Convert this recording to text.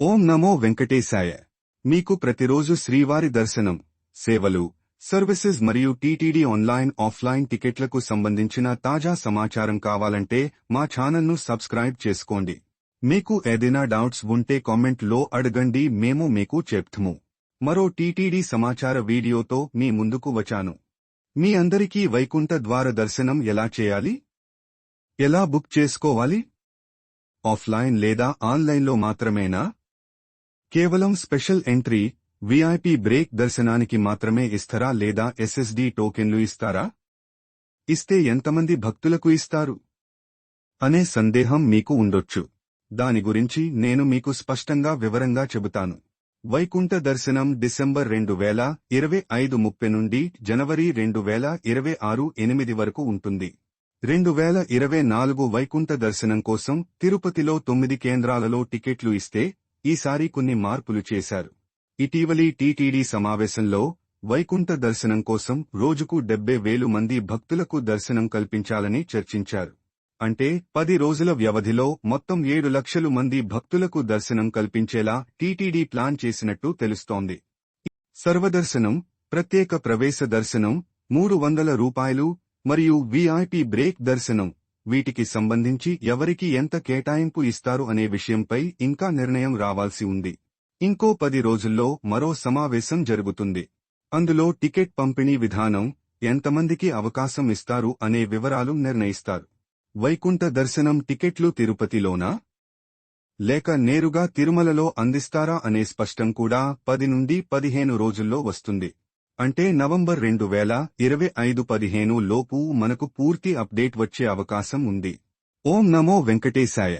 ఓం నమో వెంకటేశాయ. మీకు ప్రతిరోజు శ్రీవారి దర్శనం సేవలు సర్వీసెస్ మరియు టీటీడీ ఆన్లైన్ ఆఫ్లైన్ టికెట్లకు సంబంధించిన తాజా సమాచారం కావాలంటే మా ఛానల్ను సబ్స్క్రైబ్ చేసుకోండి. మీకు ఏదైనా డౌట్స్ ఉంటే కామెంట్లో అడగండి మేము మీకు చెప్తాము. మరో టీటీడీ సమాచార వీడియోతో మీ ముందుకు వచ్చాను. మీ అందరికీ వైకుంఠ ద్వార దర్శనం ఎలా చేయాలి? ఎలా బుక్ చేసుకోవాలి? ఆఫ్లైన్ లేదా ఆన్లైన్లో మాత్రమేనా? కేవలం స్పెషల్ ఎంట్రీ విఐపి బ్రేక్ దర్శనానికి మాత్రమే ఇస్తారా లేదా ఎస్ఎస్డి టోకెన్లు ఇస్తారా? ఇస్తే ఎంతమంది భక్తులకు ఇస్తారు? అనే సందేహం మీకు ఉండొచ్చు. దాని గురించి నేను మీకు స్పష్టంగా వివరంగా చెబుతాను. వైకుంఠ దర్శనం డిసెంబర్ రెండు వేల ఇరవై ఐదు ముప్పై నుండి జనవరి రెండు వేల ఇరవై ఆరు ఎనిమిది వరకు ఉంటుంది. రెండు వేల ఇరవై నాలుగు వైకుంఠ దర్శనం కోసం తిరుపతిలో తొమ్మిది కేంద్రాలలో టికెట్లు ఇస్తే ఈసారి కొన్ని మార్పులు చేశారు. ఇటీవలి టీటీడీ సమావేశంలో వైకుంఠ దర్శనం కోసం రోజుకు డెబ్బై వేలు మంది భక్తులకు దర్శనం కల్పించాలని చర్చించారు. అంటే పది రోజుల వ్యవధిలో మొత్తం ఏడు లక్షలు మంది భక్తులకు దర్శనం కల్పించేలా టీటీడీ ప్లాన్ చేసినట్టు తెలుస్తోంది. సర్వదర్శనం ప్రత్యేక ప్రవేశ దర్శనం మూడు వందల రూపాయలు మరియు వీఐపీ బ్రేక్ దర్శనం వీటికి సంబంధించి ఎవరికి ఎంత కేటాయింపు ఇస్తారు అనే విషయంపై ఇంకా నిర్ణయం రావాల్సి ఉంది. ఇంకో పది రోజుల్లో మరో సమావేశం జరుగుతుంది. అందులో టికెట్ పంపిణీ విధానం ఎంతమందికి అవకాశం ఇస్తారు అనే వివరాలు నిర్ణయిస్తారు. వైకుంఠ దర్శనం టికెట్లు తిరుపతిలోనా? లేక నేరుగా తిరుమలలో అందిస్తారా అనే స్పష్టం కూడా పది నుండి పదిహేను రోజుల్లో వస్తుంది. అంటే నవంబర్ రెండు వేల ఇరవై ఐదు పదిహేను లోపు మనకు పూర్తి అప్డేట్ వచ్చే అవకాశం ఉంది. ఓం నమో వెంకటేశాయ.